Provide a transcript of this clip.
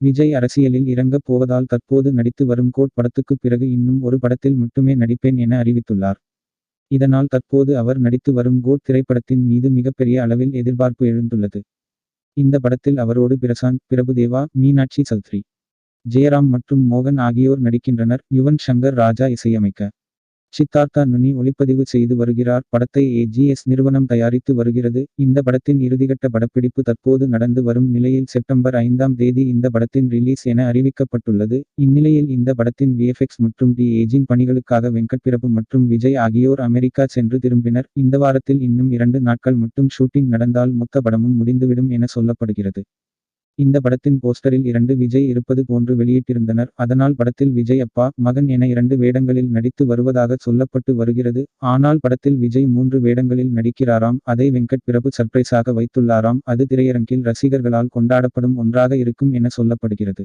விஜய் அரசியலில் இறங்கப் போவதால் தற்போது நடித்து வரும் கோட் படத்துக்குப் பிறகு இன்னும் ஒரு படத்தில் மட்டுமே நடிப்பேன் என அறிவித்துள்ளார். இதனால் தற்போது அவர் நடித்து வரும் கோட் திரைப்படத்தின் மீது மிகப்பெரிய அளவில் எதிர்பார்ப்பு எழுந்துள்ளது. இந்த படத்தில் அவரோடு பிரசாந்த் பிரபுதேவா மீனாட்சி சௌத்ரி ஜெயராம் மற்றும் மோகன் ஆகியோர் நடிக்கின்றனர். யுவன் சங்கர் ராஜா இசையமைக்க சித்தார்த்தா நுனி ஒளிப்பதிவு செய்து வருகிறார். படத்தை ஏஜிஎஸ் நிறுவனம் தயாரித்து வருகிறது. இந்த படத்தின் இறுதிகட்ட படப்பிடிப்பு தற்போது நடந்து வரும் நிலையில் செப்டம்பர் ஐந்தாம் தேதி இந்த படத்தின் ரிலீஸ் என அறிவிக்கப்பட்டுள்ளது. இந்நிலையில் இந்த படத்தின் விஎஃப்எக்ஸ் மற்றும் டி ஏஜிங் பணிகளுக்காக வெங்கட்பிரபு மற்றும் விஜய் ஆகியோர் அமெரிக்கா சென்று திரும்பினர். இந்த வாரத்தில் இன்னும் இரண்டு நாட்கள் மட்டும் ஷூட்டிங் நடந்தால் மொத்த படமும் முடிந்துவிடும் என சொல்லப்படுகிறது. இந்த படத்தின் போஸ்டரில் இரண்டு விஜய் இருப்பது போன்று வெளியிட்டிருந்தனர். அதனால் படத்தில் விஜய் அப்பா மகன் என இரண்டு வேடங்களில் நடித்து வருவதாக சொல்லப்பட்டு வருகிறது. ஆனால் படத்தில் விஜய் மூன்று வேடங்களில் நடிக்கிறாராம். அதை வெங்கட் பிரபு சர்ப்ரைஸாக வைத்துள்ளாராம். அது திரையரங்கில் ரசிகர்களால் கொண்டாடப்படும் ஒன்றாக இருக்கும் என சொல்லப்படுகிறது.